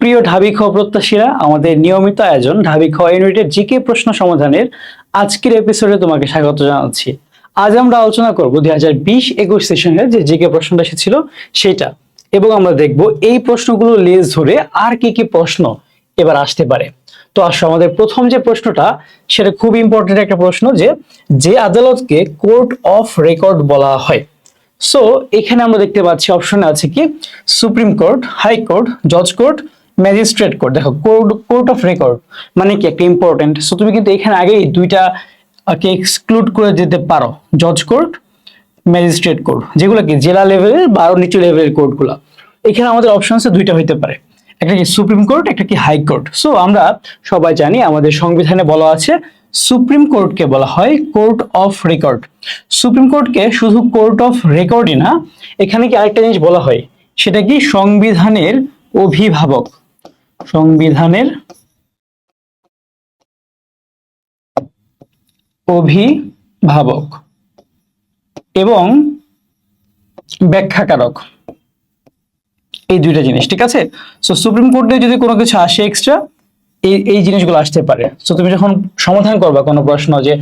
প্রিয় ঢাবি খাওয়া প্রত্যাশীরা, আমাদের নিয়মিত আয়োজন ঢাবি খাওয়া ইউনিটের জিকে প্রশ্ন সমাধানের আজকের এপিসোডে তোমাকে স্বাগত জানাচ্ছি। আজ আমরা আলোচনা করব দুই হাজার বিশ একুশ সেশনের যে জিকে প্রশ্নটা এসেছিল সেটা এবং আমরা দেখব এই প্রশ্নগুলো লেজ ধরে আর কি কি প্রশ্ন এবার আসতে পারে। তো আসো, আমাদের প্রথম যে প্রশ্নটা, সেটা খুব ইম্পর্টেন্ট একটা প্রশ্ন যে যে আদালতকে কোর্ট অফ রেকর্ড বলা হয়। সো এখানে আমরা দেখতে পাচ্ছি, অপশনে আছে কি? সুপ্রিম কোর্ট, হাই কোর্ট, জজ কোর্ট ম্যাজিস্ট্রেট কোর্ট দেখো কোর্ট কোর্ট অফ রেকর্ড মানে কি? একটা ইম্পর্টেন্ট সো তুমি কিন্তু এখানে আগেই দুইটা কে এক্সক্লুড করে দিতে পারো। জজ কোর্ট ম্যাজিস্ট্রেট কোর্ট যেগুলো কি? জেলা লেভেলের বা নিচু লেভেলের কোর্টগুলো এখানে আমাদের অপশন আছে দুইটা হইতে পারে। একটা কি সুপ্রিম কোর্ট একটা কি হাই কোর্ট সো আমরা সবাই জানি আমাদের সংবিধানে বলা আছে সুপ্রিম কোর্টকে বলা হয় কোর্ট অফ রেকর্ড সুপ্রিম কোর্টকে শুধু কোর্ট অফ রেকর্ডই না, এখানে কি আরেকটা জিনিস বলা হয়? সেটা কি? সংবিধানের অভিভাবক। সংবিধানের অভিভাবক এবং ব্যাখ্যাকারক। এই দুইটা জিনিস, ঠিক আছে? সো সুপ্রিম কোর্টে যদি কোনো কিছু আসে এক্সট্রা এই এই জিনিসগুলো আসতে পারে। সো তুমি যখন সমাধান করবা কোনো প্রশ্ন যে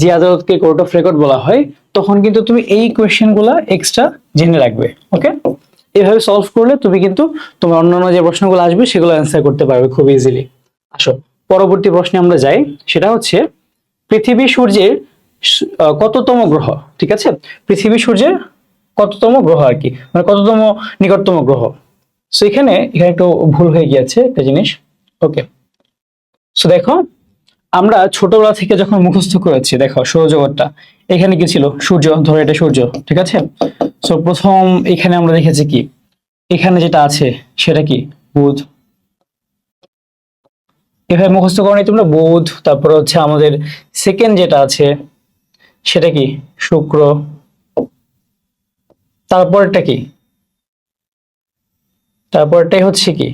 যে আদালতকে কোর্ট অফ রেকর্ড বলা হয়, তখন কিন্তু তুমি এই কোয়েশ্চেনগুলো এক্সট্রা জেনে রাখবে ওকে এভাবে সলভ করলে তুমি কিন্তু তোমার অন্যান্য যে প্রশ্নগুলো আসবে সেগুলো অ্যান্সার করতে পারবে খুব ইজিলি আসো, পরবর্তী প্রশ্নে আমরা যাই, সেটা হচ্ছে, পৃথিবী সূর্যের কততম গ্রহ, ঠিক আছে? পৃথিবী সূর্যের কততম গ্রহ আর কি মানে কততম নিকটতম গ্রহ। সো এখানে এখানে একটু ভুল হয়ে গিয়েছে একটা জিনিস। ওকে সো দেখো, আমরা ছোটবেলা থেকে যখন মুখস্থ করেছি, দেখো সৌরজগৎটা, এখানে কি ছিল? সূর্য, ধরো এটা সূর্য, ঠিক আছে? সো প্রথম এখানে আমরা দেখেছি কি? এখানে যেটা আছে, সেটা কি? বুধ। এভাবে মুখস্থ করো নাই তোমরা? বুধ। তারপর হচ্ছে আমাদের সেকেন্ড যেটা আছে, সেটা কি? শুক্র। তারপরটা কি? তারপরটাই হচ্ছে কি?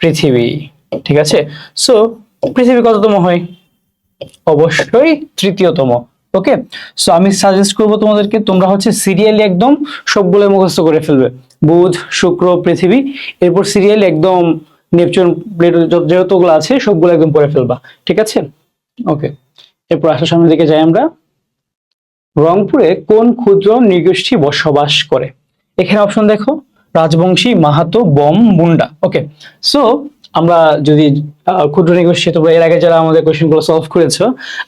পৃথিবী। ঠিক আছে? সো পৃথিবী কততম হয়? অবশ্যই তৃতীয়তম। ওকে সো আমি সাজেস্ট করব তোমাদেরকে, তোমরা হচ্ছে সিরিয়ালি একদম সবগুলো মুখস্থ করে ফেলবে। বুধ, শুক্র, পৃথিবী, এরপর সিরিয়ালি একদম নেপচুন প্লেটো যতগুলো আছে, সবগুলো একদম পড়ে ফেলবা। ঠিক আছে? ওকে এরপর আসার সামনের দিকে যাই আমরা। রংপুরে কোন ক্ষুদ্র নৃগোষ্ঠী বসবাস করে? এখানে অপশন দেখো। রাজবংশী, মাহাতো, বম, মুন্ডা। ওকে সো আমরা যদি ক্ষুদ্র নিগোষ্ঠী, তোমরা এর আগে যারা আমাদের কোশ্চেনগুলো সলভ করেছ,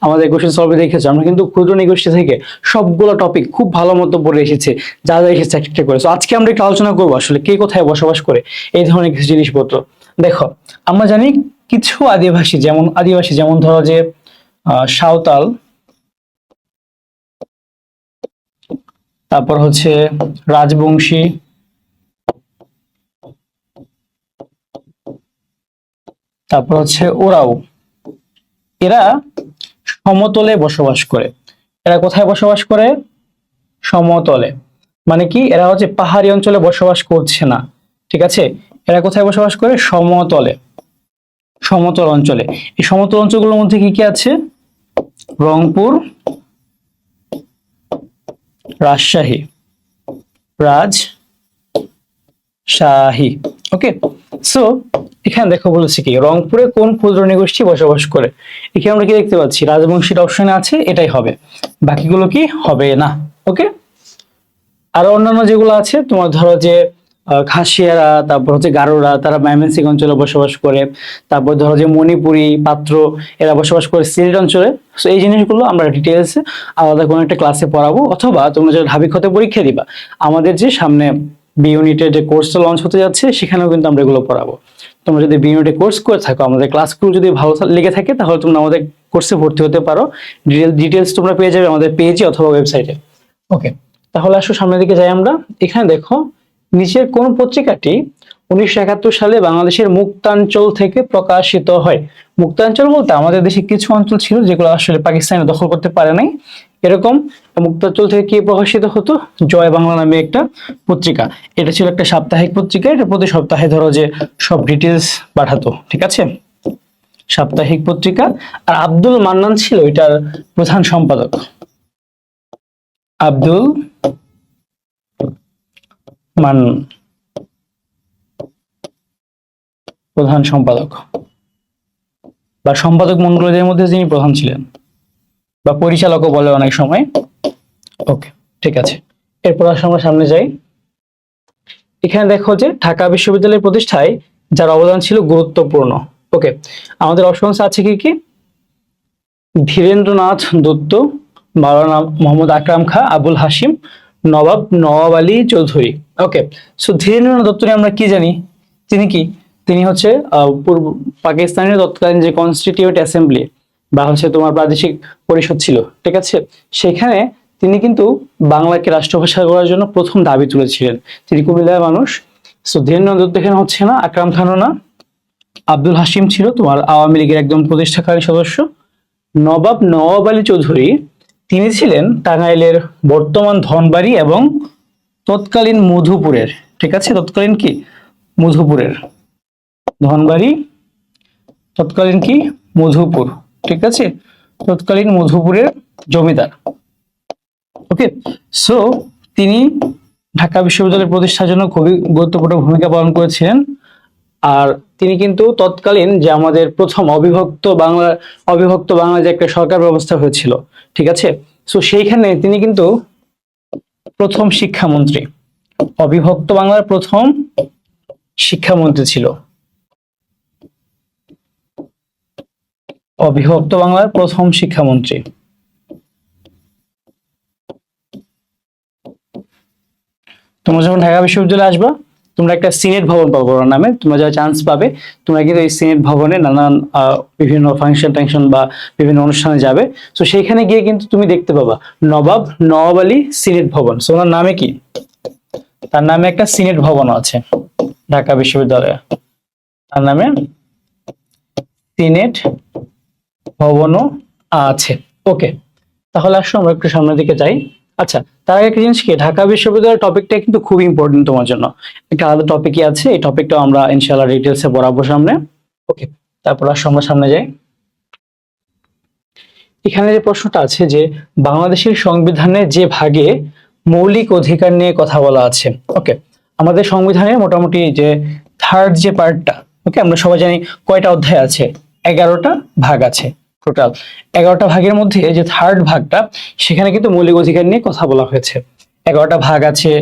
আমাদের কোশ্চেন সলভে দেখেছ, আমরা কিন্তু ক্ষুদ্র নিগোষ্ঠী থেকে সবগুলো টপিক খুব ভালো মতো পড়ে এসেছে, যা যা এসেছে একটা করে। আজকে আমরা একটু আলোচনা করব আসলে কে কোথায় বসবাস করে এই ধরনের কিছু জিনিসপত্র। দেখো, আমরা জানি কিছু আদিবাসী, যেমন আদিবাসী, যেমন ধরো যে সাঁওতাল, তারপর হচ্ছে রাজবংশী তারপর হচ্ছে ওরাও। এরা সমতলে বসবাস করে। এরা কোথায় বসবাস করে? সমতলে। মানে কি? এরা হচ্ছে পাহাড়ি অঞ্চলে বসবাস করছে না। ঠিক আছে? এরা কোথায় বসবাস করে? সমতলে। সমতল অঞ্চলে। এই সমতল অঞ্চলগুলোর মধ্যে কি কি আছে? Rangpur, Rajshahi Rajshahi okay? So এখানে দেখো বলেছি কি, রংপুরে কোন ক্ষুদ্র নিগোষ্ঠী বসবাস করে? এখানে আমরা কি দেখতে পাচ্ছি? রাজবংশীর অপশনে আছে, এটাই হবে। বাকিগুলো কি হবে না? ওকে আরও অন্যান্য যেগুলো আছে, তোমার ধরো যে খাসিয়ারা, তারপর হচ্ছে গারোরা, তারা ময়মনসিংহ অঞ্চলে বসবাস করে। তারপর ধরো যে মণিপুরি, পাত্র, এরা বসবাস করে সিলেট অঞ্চলে। তো এই জিনিসগুলো আমরা ডিটেলস আলাদা কোনো একটা ক্লাসে পড়াবো। অথবা তোমরা যারা ঢাবি হতে পরীক্ষা দিবা, আমাদের যে সামনে বি ইউনিটের যে কোর্সটা লঞ্চ হতে যাচ্ছে সেখানেও কিন্তু আমরা এগুলো পড়াবো। তোমরা যদি বি ইউনিটে কোর্স করে থাকো আমাদের ক্লাসগুলো যদি ভালো লেগে থাকে তাহলে তোমরা আমাদের কোর্সে ভর্তি হতে পারো। ডিটেলস তোমরা পেয়ে যাবে আমাদের পেজে অথবা ওয়েবসাইটে ওকে তাহলে আসো সামনের দিকে যাই আমরা। এখানে দেখো নিচের কোন পত্রিকাটি উনিশশো একাত্তর সালে বাংলাদেশের মুক্তাঞ্চল থেকে প্রকাশিত হয়? মুক্তাঞ্চল বলতে আমাদের দেশে কিছু অঞ্চল ছিল যেগুলো আসলে পাকিস্তানে দখল করতে পারে নাই। এরকম মুক্তাঞ্চল থেকে কি প্রকাশিত হতো? জয় বাংলা নামে একটা পত্রিকা। এটা ছিল একটা সাপ্তাহিক পত্রিকা। এটা প্রতি সপ্তাহে ধরো যে সব ডিটেলস পাঠাতো, ঠিক আছে? সাপ্তাহিক পত্রিকা। আর আব্দুল মান্নান ছিল এটার প্রধান সম্পাদক। আব্দুল মান্নান। প্রধান সম্পাদক। বা সম্পাদক মন্ডলীদের মধ্যে যিনি প্রধান ছিলেন। বা পরিচালকও বলে অনেক সময়। ওকে ঠিক আছে। এরপর আসলে আমরা সামনে যাই। এখানে দেখো যে ঢাকা বিশ্ববিদ্যালয়ের প্রতিষ্ঠায় যার অবদান ছিল গুরুত্বপূর্ণ। ওকে আমাদের অপশনস আছে কি কি? ধীরেন্দ্রনাথ দত্ত, মাওলানা মোহাম্মদ আকরাম খা, আবুল হাসিম নবাব নওয়াব আলী চৌধুরী। ওকে সো ধীরেন্দ্রনাথ দত্ত নিয়ে আমরা কি জানি? তিনি কি? তিনি হচ্ছে পূর্ব পাকিস্তানের তৎকালীন যে কনস্টিটিউট অ্যাসেম্বলি বা হচ্ছে তোমার প্রাদেশিক পরিষদ ছিল, ঠিক আছে? সেখানে তিনি কিন্তু বাংলাকে রাষ্ট্রভাষা করার জন্য প্রথম দাবি তুলেছিলেন। তিনি কুমিল্লার মানুষ। সো এখানে হচ্ছে না, আকরাম খানও না। আব্দুল হাসিম ছিল তোমার আওয়ামী লীগের একদম প্রতিষ্ঠাকারী সদস্য। নবাব নওয়াব আলী চৌধুরী, তিনি ছিলেন টাঙ্গাইলের বর্তমান ধনবাড়ি এবং তৎকালীন মধুপুরের, ঠিক আছে? তৎকালীন কি? মধুপুরের ধনবাড়ি, তৎকালীন কি? মধুপুর, ঠিক আছে? তৎকালীন মধুপুরের জমিদার। ওকে সো তিনি ঢাকা বিশ্ববিদ্যালয়ের প্রতিষ্ঠার জন্য খুবই গুরুত্বপূর্ণ ভূমিকা পালন করেছিলেন। আর তিনি কিন্তু তৎকালীন যে আমাদের প্রথম অবিভক্ত বাংলা অবিভক্ত বাংলা যে একটা সরকার ব্যবস্থা হয়েছিল, ঠিক আছে? সো সেইখানে তিনি কিন্তু প্রথম শিক্ষামন্ত্রী, অবিভক্ত বাংলার প্রথম শিক্ষামন্ত্রী ছিল। অবিভক্ত বাংলার প্রথম শিক্ষামন্ত্রী। তোমরা যখন ঢাকা বিশ্ববিদ্যালয়ে আসবা, তোমরা একটা সিনেট ভবন পাবো নামে। তোমরা যা চান্স পাবে, তোমরা কিন্তু এই সিনেট ভবনে নানান বিভিন্ন ফাংশন টাংশন বা বিভিন্ন অনুষ্ঠানে যাবে। তো সেইখানে গিয়ে কিন্তু তুমি দেখতে পাবা নবাব নবাব আলী সিনেট ভবন। সো ওনার নামে কি? তার নামে একটা সিনেট ভবন আছে ঢাকা বিশ্ববিদ্যালয়ে। তার নামে সিনেট ভবনও আছে। ওকে তাহলে আসো, আমরা একটু সামনের দিকে যাই। আচ্ছা তার আগে একটা জিনিস কি? ঢাকা বিশ্ববিদ্যালয়ের টপিকটা কিন্তু খুব ইম্পর্টেন্ট তোমার জন্য। একটা আলাদা টপিকই আছে, এই টপিকটা আমরা ইনশাল্লাহ ডিটেলসে বরাবর সামনে। ওকে তারপর আসো আমরা সামনে যাই। এখানে যে প্রশ্নটা আছে যে, বাংলাদেশের সংবিধানে যে ভাগে মৌলিক অধিকার নিয়ে কথা বলা আছে। ওকে আমাদের সংবিধানে মোটামুটি যে থার্ড যে পার্টটা ওকে আমরা সবাই জানি কয়টা অধ্যায় আছে? এগারোটা ভাগ আছে। টোটাল এগারোটা ভাগের মধ্যে যে থার্ড ভাগটা, সেখানে কিন্তু মৌলিক অধিকার নিয়ে কথা বলা হয়েছে। এগারোটা ভাগ আছে,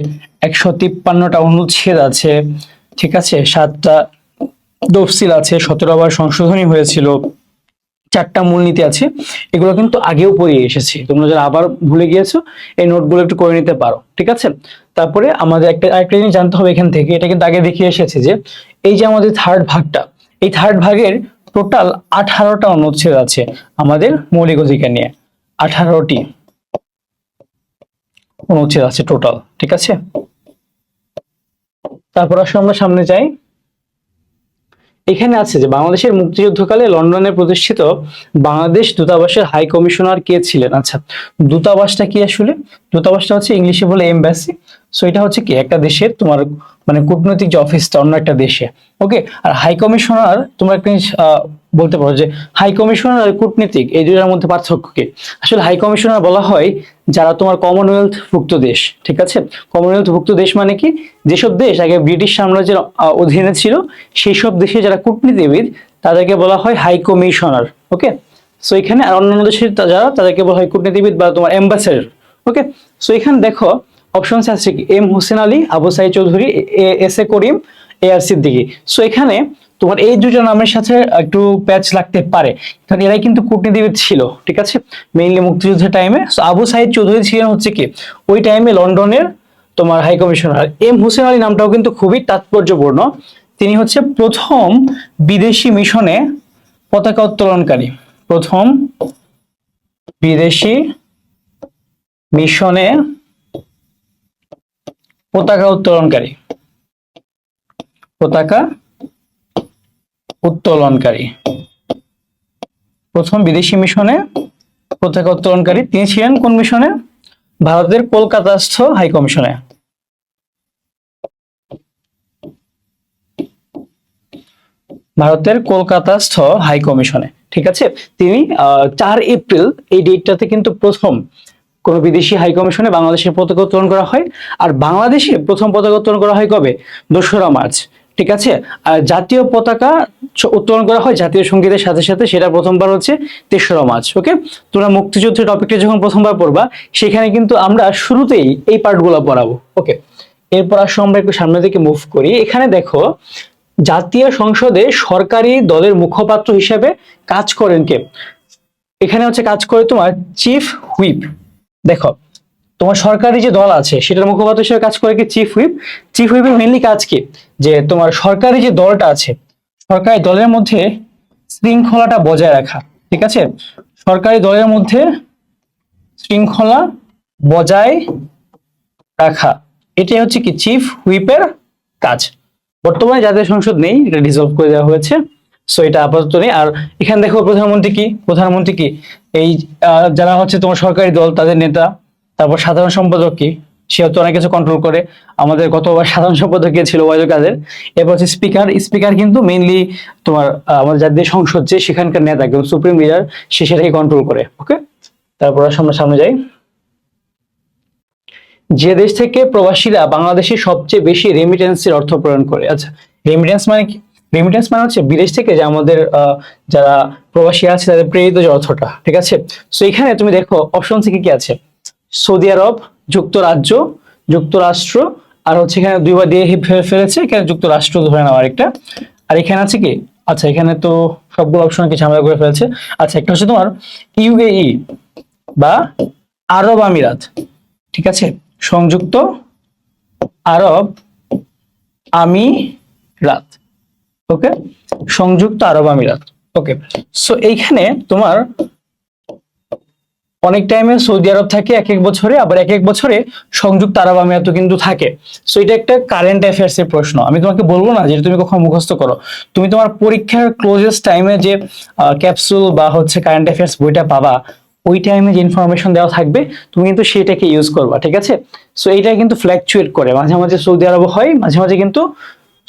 একশো তিপ্পান্নটা অনুচ্ছেদ আছে, ঠিক আছে? সাতটা তফসিল আছে, সতেরো বার সংশোধনী হয়েছিল, চারটা মূলনীতি আছে, এগুলো কিন্তু আগেও পড়িয়ে এসেছি। তোমরা যারা আবার ভুলে গিয়েছো, এই নোটগুলো একটু করে নিতে পারো, ঠিক আছে? তারপরে আমাদের একটা, আরেকটা জিনিস জানতে হবে এখান থেকে, এটা কিন্তু আগে দেখিয়ে এসেছে যে, এই যে আমাদের থার্ড ভাগটা, এই থার্ড ভাগের টোটাল আঠারোটা অনুচ্ছেদ আছে আমাদের মৌলিক অধিকার নিয়ে। আঠারোটি অনুচ্ছেদ আছে টোটাল ঠিক আছে? তারপর আসলে আমরা সামনে যাই। এখানে আছে যে বাংলাদেশের মুক্তিযুদ্ধকালে লন্ডনে প্রতিষ্ঠিত বাংলাদেশ দূতাবাসের হাই কমিশনার কে ছিলেন? আচ্ছা দূতাবাসটা কি আসলে? দূতাবাসটা হচ্ছে ইংলিশে বলে এমবাসি। সো এটা হচ্ছে কি, একটা দেশের তোমার মানে কূটনৈতিক যে অফিসটা অন্য একটা দেশে। ওকে আর হাই কমিশনার তোমরা একটা জিনিস বলতে পারো যে হাই কমিশনার আর কূটনীতিক, এই দুটার মধ্যে পার্থক্য কি? আসলে হাই কমিশনার বলা হয় যারা তোমার কমনওয়েলথ ভুক্ত দেশ, ঠিক আছে? কমনওয়েলথ ভুক্ত দেশ মানে কি? যেসব দেশ আগে ব্রিটিশ সাম্রাজ্যের অধীনে ছিল সেই সব দেশে যারা কূটনীতিবিদ, তাদেরকে বলা হয় হাই কমিশনার ওকে সো এখানে আর অন্যান্য দেশের যারা, তাদেরকে বলা হয় কূটনীতিবিদ বা তোমার অ্যাম্বাসেডর ওকে সো এখানে দেখো অপশন সি আছে M Hossain Ali Abu Sayeed Chowdhury S A Karim A R Siddiqui so এখানে তোমার এই দুটো নামের সাথে একটু প্যাচ লাগতে পারে। কারণ এরাই কিন্তু কূটনীতিবিদ ছিল, ঠিক আছে? মেইনলি মুক্তিযুদ্ধের টাইমে সো আবু সাইদ চৌধুরী ছিলেন হচ্ছে কি? ওই টাইমে লন্ডনের তোমার high commissioner M Hossain Ali নামটাও কিন্তু খুবই তাৎপর্যপূর্ণ। তিনি হচ্ছে প্রথম বিদেশি মিশনে পতাকা উত্তোলনকারী। প্রথম বিদেশি মিশনে পতাকা উত্তোলনকারী। পতাকা উত্তোলনকারী। প্রথম বিদেশি মিশনে পতাকা উত্তোলনকারী তিনি ছিলেন কোন মিশনে? ভারতের কলকাতাস্থ হাই কমিশনে ভারতের কলকাতাস্থ হাই কমিশনে ঠিক আছে? তিনি চার এপ্রিল এই ডেটটাতে কিন্তু প্রথম কোন বিদেশি হাইকমিশনে বাংলাদেশের পতাকা উত্তোলন করা হয়? আর বাংলাদেশে প্রথম পতাকা উত্তোলন করা হয় কবে? দোসরা মার্চ। ঠিক আছে? আর জাতীয় পতাকা উত্তোলন করা হয় জাতীয় সঙ্গীতের সাথে সাথে, সেটা প্রথমবার হচ্ছে তেসরা মার্চ, ওকে? তোমরা মুক্তিযুদ্ধের টপিকটা যখন প্রথমবার পড়বা, সেখানে কিন্তু আমরা শুরুতেই এই পার্টগুলো পড়াবো, ওকে? এরপর আসো আমরা একটু সামনের দিকে মুভ করি। এখানে দেখো, জাতীয় সংসদে সরকারি দলের মুখপাত্র হিসেবে কাজ করেন কে? এখানে হচ্ছে কাজ করে তোমার চিফ হুইপ। দেখো, তোমার সরকারি যে দল আছে, সেটার মুখপাত্র হিসেবে কাজ করে কি চিফ হুইপ চিফ হুইপের মেনলি কাজ কি? যে তোমার সরকারি যে দলটা আছে, সরকারি দলের মধ্যে শৃঙ্খলাটা বজায় রাখা, ঠিক আছে? সরকারি দলের মধ্যে শৃঙ্খলা বজায় রাখা, এটাই হচ্ছে কি চিফ হুইপের কাজ। বর্তমানে জাতীয় সংসদ নেই, এটা ডিসলভ করে দেওয়া হয়েছে। সো এটা আপাতত নেই। আর এখানে দেখো প্রধানমন্ত্রী কি? প্রধানমন্ত্রী কি? এই যারা হচ্ছে তোমার সরকারি দল, তাদের নেতা, তারপর সাধারণ সম্পাদক কি? সে হচ্ছে অনেক কিছু কন্ট্রোল করে। আমাদের গতবার সাধারণ সম্পাদক কে ছিল ওয়াইজ কাদের। এরপর হচ্ছে স্পিকার স্পিকার কিন্তু মেইনলি তোমার আমাদের জাতীয় সংসদ যে সেখানকার নেতা, একদম সুপ্রিম লিডার সে সেটাকে কন্ট্রোল করে। ওকে তারপর আমরা সামনে যাই। যে দেশ থেকে প্রবাসীরা বাংলাদেশে সবচেয়ে বেশি রেমিটেন্সের অর্থ প্রদান করে। আচ্ছা রেমিটেন্স মানে কি? রেমিটেন্স মানে হচ্ছে বিদেশ থেকে যে আমাদের যারা প্রবাসী আছে, তাদের প্রেরিত যে অর্থটা, ঠিক আছে? সো এখানে তুমি দেখো অপশন থেকে কি আছে? সৌদি আরব, যুক্তরাজ্য, যুক্তরাষ্ট্র, আর হচ্ছে এখানে দুইবার দিয়ে ফেলে ফেলেছে, এখানে যুক্তরাষ্ট্র ধরে নেওয়ার একটা আর এখানে আছে কি? আচ্ছা এখানে তো সবগুলো অপশন কি ঝামেলা করে ফেলেছে। আচ্ছা একটা হচ্ছে তোমার ইউএই বা আরব আমিরাত, ঠিক আছে? সংযুক্ত আরব আমিরাত। ওকে সংযুক্ত আরব আমিরাত। ওকে সো এইখানে তোমার অনেক টাইমে সৌদি আরব থাকে, এক এক বছরে, আবার এক এক বছরে সংযুক্ত আরব আমিরাতও কিন্তু থাকে। সো এটা একটা কারেন্ট অ্যাফেয়ার্স এর প্রশ্ন। আমি তোমাকে বলব না যে তুমি কখনো মুখস্থ করো। তুমি তোমার পরীক্ষার ক্লোজেস্ট টাইমে যে ক্যাপসুল বা হচ্ছে কারেন্ট অ্যাফেয়ার্স বইটা পাবা, ওই টাইমে যে ইনফরমেশন দেওয়া থাকবে, তুমি কিন্তু সেটাকে ইউজ করবা, ঠিক আছে? সো এইটা কিন্তু ফ্ল্যাকচুয়েট করে। মাঝে মাঝে সৌদি আরব হয়, মাঝে মাঝে কিন্তু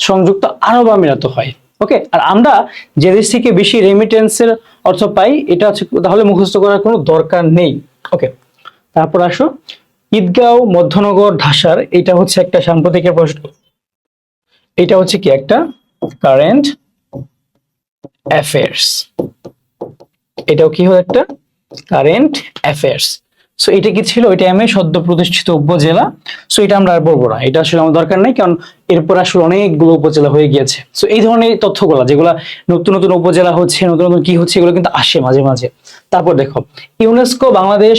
সংযুক্ত আরব আমিরাত হয়। ওকে আর আমরা যে দেশ থেকে বেশি রেমিটেন্সের অর্থ পাই, এটা হচ্ছে তাহলে মুখস্থ করার কোনো দরকার নেই। ওকে তারপর আসো। ঈদগাঁও মধ্যনগর ঢাসার, এটা হচ্ছে একটা সাম্প্রতিকের প্রশ্ন। এটা হচ্ছে কি একটা? কারেন্ট অ্যাফেয়ার্স এটাও কি হয় একটা? কারেন্ট অ্যাফেয়ার্স সো এটা কি ছিল? এটা আমি সদ্য প্রতিষ্ঠিত উপজেলা। সো এটা আমরা আর বলব না। এটা আসলে আমার দরকার নেই, কারণ এরপর আসলে অনেকগুলো উপজেলা হয়ে গিয়েছে। সো এই ধরনের তথ্যগুলো, যেগুলো নতুন নতুন উপজেলা হচ্ছে, নতুন নতুন কি হচ্ছে, এগুলো কিন্তু আসে মাঝে মাঝে। তারপর দেখো ইউনেস্কো বাংলাদেশ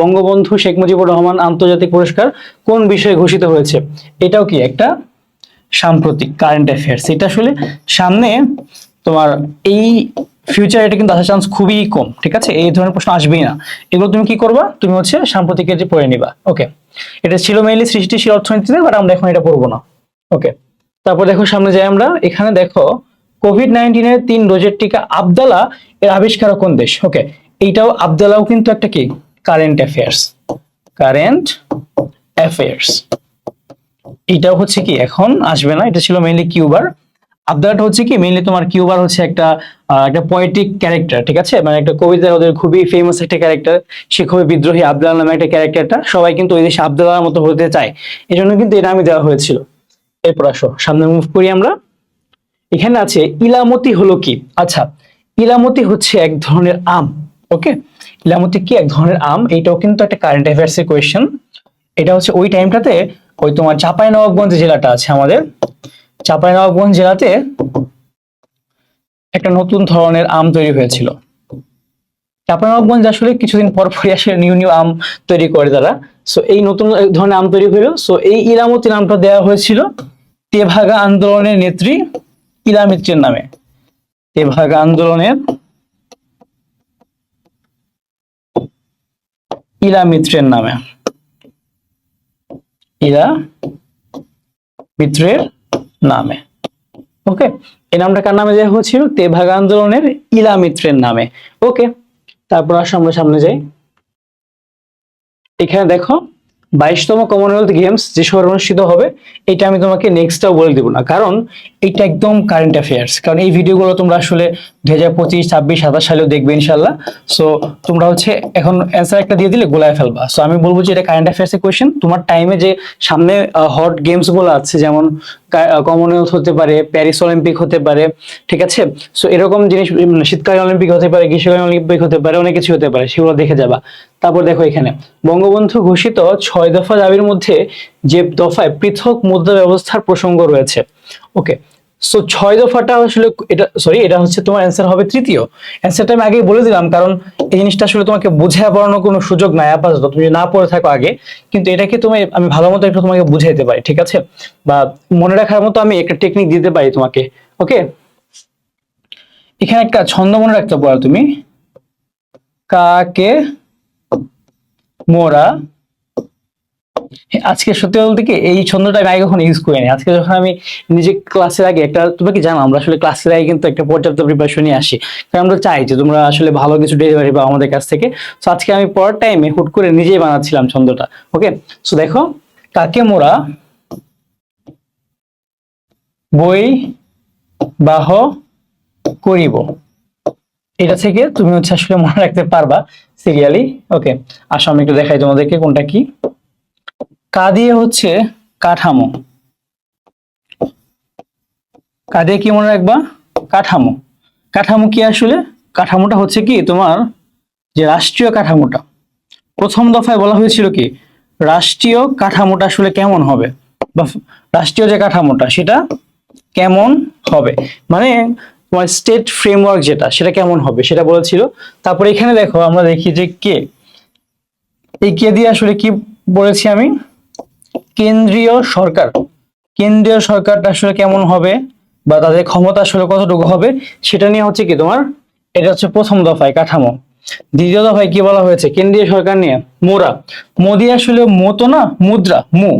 বঙ্গবন্ধু শেখ মুজিবুর রহমান আন্তর্জাতিক পুরস্কার কোন বিষয়ে ঘোষিত হয়েছে? এটাও কি একটা সাম্প্রতিক কারেন্ট অ্যাফেয়ার্স এটা আসলে সামনে তোমার এই ফিউচার এটা কিন্তু আসার চান্স খুবই কম, ঠিক আছে? এই ধরনের প্রশ্ন আসবেই না। এগুলো তুমি কি করবা? তুমি হচ্ছে সাম্প্রতিক এটি পড়ে নিবা ওকে এটা ছিল মেইনলি সৃষ্টিশীল অর্থনীতিতে বাট আমরা এখন এটা পড়ব না ওকে তারপর দেখো সামনে যাই আমরা, এখানে দেখো কোভিড নাইন্টিনের তিন ডোজের টিকা আবদালা এর আবিষ্কারক কোন দেশ ওকে এইটাও আবদালাও কিন্তু একটা কি? কারেন্ট অ্যাফেয়ার্স কারেন্ট অ্যাফেয়ার্স এটাও হচ্ছে কি? এখন আসবে না, এটা ছিল মেইনলি কিউবার। আবদালাটা হচ্ছে কি মেইনলি তোমার কিউবার হচ্ছে একটা একটা পোয়েটিক ক্যারেক্টার ঠিক আছে? মানে একটা কবিতা ওদের খুবই ফেমাস একটা ক্যারেক্টার সে খুবই বিদ্রোহী আবদালা নামে একটা ক্যারেক্টারটা সবাই কিন্তু ওই দেশে আবদালার মতো হতে চায়। এই জন্য কিন্তু এটা আমি দেওয়া হয়েছিল। এরপর আসো, সামনে মুভ করি আমরা। এখানে আছে, ইলামতি হলো কি? আচ্ছা ইলামতি হচ্ছে এক ধরনের আম ওকে ইলামতি কি এক ধরনের আম? এটাও কিন্তু একটা কারেন্ট অ্যাফেয়ার্স এর কোয়েশ্চেন এটা হচ্ছে ওই টাইমটাতে ওই তোমার চাপাই নবাবগঞ্জ জেলাটা আছে আমাদের। চাঁপাইনবাবগঞ্জ জেলাতে একটা নতুন ধরনের আম তৈরি হয়েছিল। চাঁপাইনবাবগঞ্জ আসলে কিছুদিন পর পরই আসলে নিউ নিউ আম তৈরি করে তারা। সো এই নতুন ধরনের আম তৈরি হলো। সো এই ইলামতি নামটা দেওয়া হয়েছিল তেভাগা আন্দোলনের নেত্রী ইলামিত্রের নামে। তেভাগা আন্দোলনের ইলামিত্রের নামে। ইলা মিত্রের নামে। ওকে এই নামটা কার নামে দেওয়া হয়েছিল তেভাগা আন্দোলনের ইলা মিত্রের নামে। ওকে তারপর আসো আমরা সামনে যাই। এখানে দেখো, বাইশতম কমনওয়েলথ গেমস যে শহরে অনুষ্ঠিত হবে, এটা আমি তোমাকে নেক্সটটাও বলে দিব না। কারণ, এটা একদম কারেন্ট অ্যাফেয়ার্স কারণ এই ভিডিওগুলো তোমরা আসলে দুই হাজার পঁচিশ, ছাব্বিশ, সাতাশ সালেও দেখবে ইনশাল্লাহ সো তোমরা হচ্ছে এখন অ্যান্সার একটা দিয়ে দিলে গোলায় ফেলবা। সো আমি বলব যে এটা কারেন্ট অ্যাফেয়ার্স এর কোয়েশ্চেন তোমার টাইমে যে সামনে হট গেমসগুলো আছে, যেমন কমনওয়েলথ হতে পারে প্যারিস অলিম্পিক হতে পারে, ঠিক আছে? সো এরকম জিনিস শীতকালীন অলিম্পিক হতে পারে, গ্রীষ্মকালীন অলিম্পিক হতে পারে, অনেক কিছু হতে পারে, সেগুলো দেখে যাবা। তারপর দেখো এখানে। বঙ্গবন্ধু ঘোষিত ছয় দফা দাবির মধ্যে যে দফায় পৃথক মুদ্রা ব্যবস্থার প্রসঙ্গ রয়েছে। ওকে সো ছয় দফাটা আসলে এটা সরি এটা হচ্ছে তোমার অ্যান্সার হবে তৃতীয়। অ্যান্সারটা আমি আগেই বলে দিলাম, কারণ এই জিনিসটা আসলে তোমাকে বুঝায় পড়ানোর কোনো সুযোগ নাই, আপাতত। তুমি না পড়ে থাকো আগে, কিন্তু এটাকে তুমি, আমি ভালো মতো একটু তোমাকে বুঝাইতে পারি, ঠিক আছে? বা মনে রাখার মতো আমি একটা টেকনিক দিতে পারি তোমাকে ওকে এখানে একটা ছন্দ মনে রাখতে পারো তুমি। কাকে মোরা আজকে সত্যি বলতে কি এই ছন্দটা আমি আগে কখনো ইউজ করিনি। আজকে যখন আমি নিজে ক্লাসের আগে একটা, তুমি কি জানো, আমরা আসলে ক্লাসের আগে কিন্তু একটা পর্যাপ্ত প্রিপারেশন নিয়ে আসি। কারণ আমরা চাই যে তোমরা আসলে ভালো কিছু ডেলিভারি পাও আমাদের কাছ থেকে। তো আজকে আমি পড়ার টাইমে হুট করে নিজেই বানাচ্ছিলাম ছন্দটা ওকে সো দেখো, কাকে মোরা বই বাহ করিব? এটা থেকে তুমি হচ্ছে আসলে মনে রাখতে পারবা সিরিয়ালি ওকে আসো, আমি একটু দেখাই তোমাদেরকে কোনটা কি। কা দিয়ে হচ্ছে কাঠামো। কা দিয়ে কি মনে রাখবা? কাঠামো। কাঠামো কি আসলে? কাঠামোটা হচ্ছে কি তোমার যে রাষ্ট্রীয় কাঠামোটা। প্রথম দফায় বলা হয়েছিল কি, রাষ্ট্রীয় কাঠামোটা আসলে কেমন হবে? বা রাষ্ট্রীয় যে কাঠামোটা, সেটা কেমন হবে? মানে তোমার স্টেট ফ্রেমওয়ার্ক যেটা, সেটা কেমন হবে? সেটা বলেছিল। তারপরে এখানে দেখো, আমরা দেখি যে কে। এই কে দিয়ে আসলে কি বলেছি আমি? কেন্দ্রীয় সরকার। কেন্দ্রীয় সরকারটা আসলে কেমন হবে বা তাদের ক্ষমতা আসলে কতটুকু হবে, সেটা নিয়ে হচ্ছে কি তোমার, এটা হচ্ছে প্রথম দফায় কাঠামো। দ্বিতীয় দফায় কি বলা হয়েছে? কেন্দ্রীয় সরকার নিয়ে মোরা। মোদি আসলে মতো না, মুদ্রা, মু।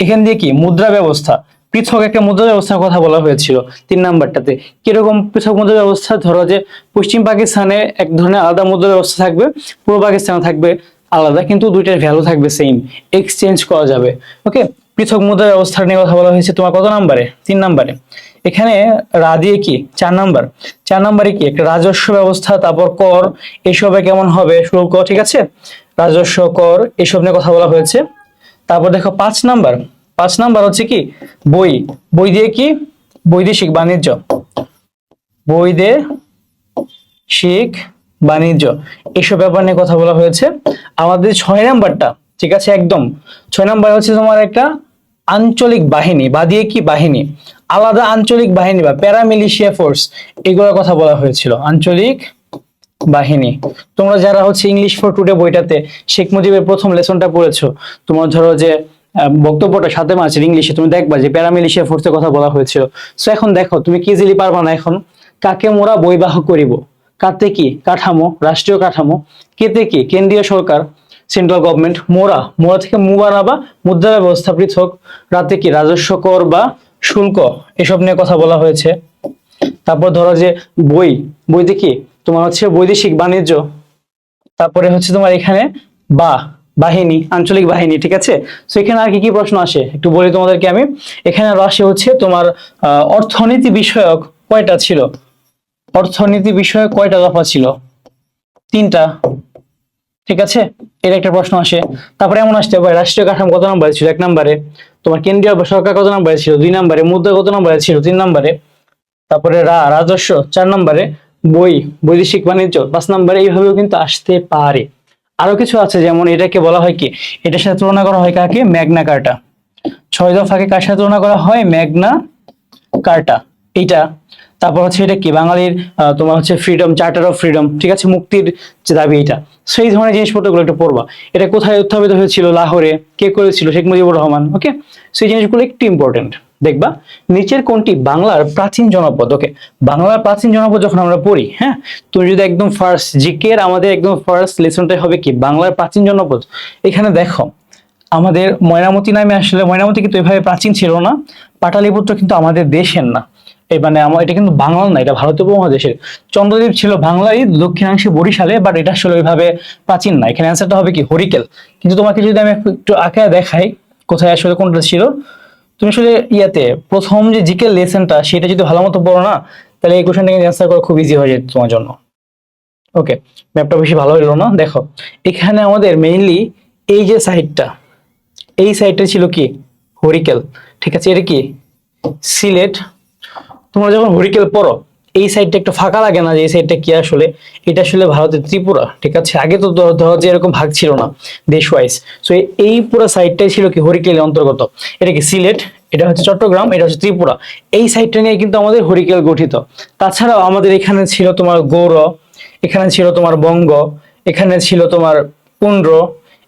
এখান দিয়ে কি? মুদ্রা ব্যবস্থা। পৃথক একটা মুদ্রা ব্যবস্থার কথা বলা হয়েছিল তিন নাম্বারটাতে। কীরকম পৃথক মুদ্রা ব্যবস্থা? ধরো যে পশ্চিম পাকিস্তানে এক ধরনের আলাদা মুদ্রা ব্যবস্থা থাকবে, পূর্ব পাকিস্তানে থাকবে। আলাদা, কিন্তু দুইটার ভ্যালু থাকবে সেম এক্সচেঞ্জ করা যাবে। ওকে পৃথক মুদ্রা ব্যবস্থা নিয়ে কথা বলা হয়েছে। তোমার কত নাম্বারে তিন নাম্বারে এখানে রা দিয়ে কি? চার নাম্বার চার নাম্বারে কি? একটা রাজস্ব ব্যবস্থা, তারপর কর, এসবে কেমন হবে? শুল্ক ঠিক আছে? রাজস্ব, কর, এসব নিয়ে কথা বলা হয়েছে। তারপর দেখো পাঁচ নাম্বার পাঁচ নাম্বার হচ্ছে কি? বই। বই দিয়ে কি? বৈদেশিক বাণিজ্য। বৈদেশিক বাণিজ্য। এসব ব্যাপার নিয়ে কথা বলা হয়েছে। আমাদের ছয় নাম্বারটা, ঠিক আছে, একদম। ছয় নাম্বার হচ্ছে তোমার একটা আঞ্চলিক বাহিনী। বা দিয়ে কি বাহিনী? আলাদা আঞ্চলিক বাহিনী বা প্যারামিলিশিয়া ফোর্স, এগুলোর কথা বলা হয়েছিল। আঞ্চলিক বাহিনী। তোমরা যারা হচ্ছে ইংলিশ ফর টুডে বইটাতে শেখ মুজিবের প্রথম লেসনটা পড়েছো, তোমার ধরো যে বক্তব্যটা সাথে মাসের ইংলিশে, তুমি দেখবা যে প্যারামিলিশিয়া ফোর্সের কথা বলা হয়েছিল। সো এখন দেখো, তুমি কি ইজিলি পারবা না এখন? কাকে মোরা বৈবাহ করিব? কাতে কি? কাঠামো, রাষ্ট্রীয় কাঠামো। কেতে কি? কেন্দ্রীয় সরকার সেন্ট্রাল গভর্নমেন্ট মোরা। মোরা থেকে মু বা মুদ্রা ব্যবস্থা পৃথক রাতে কি রাজস্ব কর বা শুল্ক? এসব নিয়ে কথা বলা হয়েছে। তারপর ধরো যে বই। বইতে কি? তোমার হচ্ছে বৈদেশিক বাণিজ্য। তারপরে হচ্ছে তোমার এখানে বা, বাহিনী, আঞ্চলিক বাহিনী, ঠিক আছে? তো এখানে আর কি কি প্রশ্ন আসে? একটু বলি তোমাদেরকে আমি। এখানে আসে হচ্ছে তোমার অর্থনীতি বিষয়ক কয়টা ছিল? অর্থনীতি বিষয়ে কয়টা দফা ছিল? তিনটা। ঠিক আছে? এর একটা প্রশ্ন আসে। তারপরে এমন আসতে পারে, রাষ্ট্রীয় কাঠামো কত নম্বরে ছিল? এক নম্বরে। তোমার কেন্দ্রীয় সরকার কত নম্বরে ছিল? দুই নম্বরে। মুদ্রা কত নম্বরে ছিল? তিন নম্বরে। তারপরে রা, রাজস্ব, চার নম্বরে। বই, বৈদেশিক বাণিজ্য, পাঁচ নম্বরে। এইভাবেও কিন্তু আসতে পারে। আরও কিছু আছে, যেমন এটাকে বলা হয় কি? এটার সাথে তুলনা করা হয় কাকে? Magna Carta. ছয় দফাকে কার সাথে তুলনা করা হয়? Magna Carta. এইটা তারপর হচ্ছে এটা কি? বাঙালির তোমার হচ্ছে ফ্রিডম চার্টার অফ ফ্রিডম ঠিক আছে? মুক্তির যে দাবি এটা। সেই ধরনের জিনিসপত্রগুলো একটু পড়বা। এটা কোথায় উত্থাপিত হয়েছিল? লাহোরে। কে করেছিল? শেখ মুজিবুর রহমান ওকে সেই জিনিসগুলো একটু ইম্পর্টেন্ট দেখবা, নিচের কোনটি? বাংলার প্রাচীন জনপদ ওকে বাংলার প্রাচীন জনপদ যখন আমরা পড়ি হ্যাঁ? তুমি যদি একদম ফার্স্ট জিকে এর আমাদের একদম ফার্স্ট লেসনটাই হবে কি? বাংলার প্রাচীন জনপদ। এখানে দেখো, আমাদের ময়নামতি নামে আসলে, ময়নামতি কিন্তু এভাবে প্রাচীন ছিল না। পাটালিপুত্র কিন্তু আমাদের দেশের না। এই মানে আমার এটা কিন্তু বাংলা না, এটা ভারতীয় উপমহাদেশের। চন্দ্রদ্বীপ ছিল বাংলারই, দক্ষিণাংশে বরিশালে বাট এটা আসলে ওইভাবে প্রাচীন না। এখানে অ্যান্সারটা হবে কি? হরিকেল কিন্তু তোমাকে যদি আমি একটু আঁকে দেখাই, কোথায় আসলে কোনটা ছিল? তুমি আসলে ইয়াতে প্রথম যে জিকের লেসনটা সেটা যদি ভালো মতো পড়ো না, তাহলে এই কোশ্চেনটাকে অ্যান্সার করা খুব ইজি হয়ে যেত তোমার জন্য। ওকে ম্যাপটা বেশি ভালো হলো না? দেখো, এখানে আমাদের মেইনলি এই যে সাইডটা এই সাইডটা ছিল কি? হরিকেল ঠিক আছে, এটা কি? সিলেট তোমরা যখন হরিকেল পড়ো, এই সাইডটা একটু ফাঁকা লাগে না যে এই সাইডটা কি আসলে? এটা আসলে ভারতের ত্রিপুরা, ঠিক আছে? আগে তো ধরো যে এরকম ভাগ ছিল না দেশ ওয়াইজ সো এই পুরো সাইডটাই ছিল কি হরিকেলের অন্তর্গত। এটা কি সিলেট? এটা হচ্ছে চট্টগ্রাম, এটা হচ্ছে ত্রিপুরা। এই সাইডটা নিয়ে কিন্তু আমাদের হরিকেল গঠিত। তাছাড়াও আমাদের এখানে ছিল তোমার গৌর এখানে ছিল তোমার বঙ্গ এখানে ছিল তোমার পুন্ড্র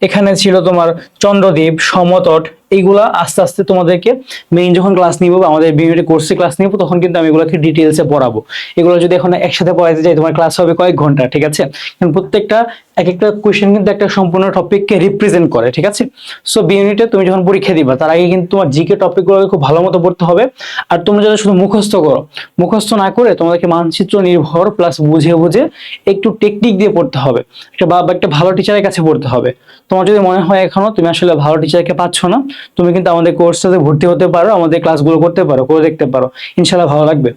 এখানে ছিল তোমার চন্দ্রদ্বীপ সমতট এইগুলা আস্তে আস্তে তোমাদেরকে মেইন যখন ক্লাস নিব বা আমাদের বিভিন্ন কোর্সে ক্লাস নিব, তখন কিন্তু আমি এগুলোকে ডিটেলসে পড়াবো। এগুলো যদি এখন একসাথে পড়াইতে যাই, তোমার ক্লাস হবে কয়েক ঘণ্টা, ঠিক আছে? কারণ প্রত্যেকটা এক একটা কোয়েশ্চেন কিন্তু একটা সম্পূর্ণ টপিককে রিপ্রেজেন্ট করে, ঠিক আছে? সো বি তুমি যখন পরীক্ষা দিবা, তার আগে কিন্তু তোমার জিকে টপিকগুলোকে খুব ভালো মতো পড়তে হবে। আর তোমরা যারা শুধু মুখস্থ করো, মুখস্থ না করে তোমাদেরকে মানচিত্র নির্ভর প্লাস বুঝে বুঝে একটু টেকনিক দিয়ে পড়তে হবে। একটা বা একটা ভালো টিচারের কাছে পড়তে হবে। তোমার যদি মনে হয় এখনও তুমি আসলে ভালো টিচারকে পাচ্ছ না তুমি কিন্তু আমাদের কোর্সটাতে ভর্তি হতে পারো, আমাদের ক্লাসগুলো করতে পারো, করে দেখতে পারো। ইনশাল্লাহ ভালো লাগবে।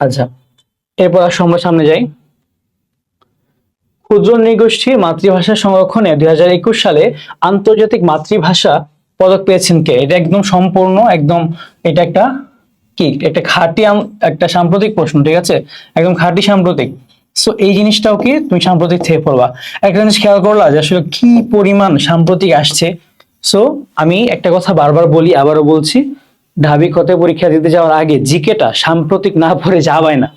আচ্ছা এরপর আসো আমরা সামনে যাই। ক্ষুদ্র নৃগোষ্ঠীর মাতৃভাষা সংরক্ষণে দুই হাজার একুশ সালে আন্তর্জাতিক মাতৃভাষা পদক পেয়েছেন কে? এটা একদম সম্পূর্ণ, একদম এটা একটা কি? একটা খাঁটি একটা সাম্প্রতিক প্রশ্ন, ঠিক আছে? একদম খাঁটি সাম্প্রতিক। সো এই জিনিসটাও কি? তুমি সাম্প্রতিক থেকে পড়বা। একটা জিনিস খেয়াল করলা যে আসলে কি পরিমাণ সাম্প্রতিক আসছে সো আমি একটা কথা বারবার বলি, আবারও বলছি, ঢাবি কতে পরীক্ষা দিতে যাওয়ার আগে জিকেটা সাম্প্রতিক না পড়ে যাবাই না।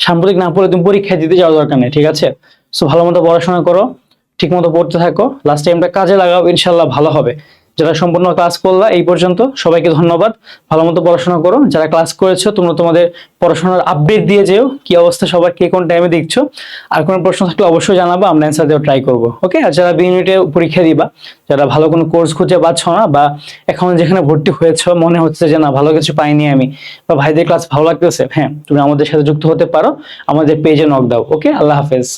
সাম্প্রতিক না পড়ে তুমি পরীক্ষা দিতে যাওয়ার দরকার নেই, ঠিক আছে? সো ভালো মতো পড়াশোনা করো ঠিক মতো পড়তে থাকো লাস্ট টাইমটা কাজে লাগাও ইনশাল্লাহ ভালো হবে। যারা সম্পূর্ণ ক্লাস করলা, এই পর্যন্ত সবাইকে ধন্যবাদ। ভালো মতো পড়াশোনা করো। যারা ক্লাস করেছ, তোমরা তোমাদের পড়াশোনার আপডেট দিয়ে যেও, কি অবস্থা, সবার কে কোন টাইমে দেখছ। আর কোনো প্রশ্ন থাকলে অবশ্যই জানাব, আমরা অ্যান্সার দেওয়ার ট্রাই করব। ওকে আর যারা বি ইউনিটে পরীক্ষা দিবা, যারা ভালো কোনো কোর্স খুঁজে পাচ্ছ না, বা এখন যেখানে ভর্তি হয়েছ, মনে হচ্ছে যে, না, ভালো কিছু পাইনি আমি। বা, ভাইদের ক্লাস ভালো লাগতেছে। হ্যাঁ তুমি আমাদের সাথে যুক্ত হতে পারো। আমাদের পেজে নক দাও। ওকে আল্লাহ হাফেজ।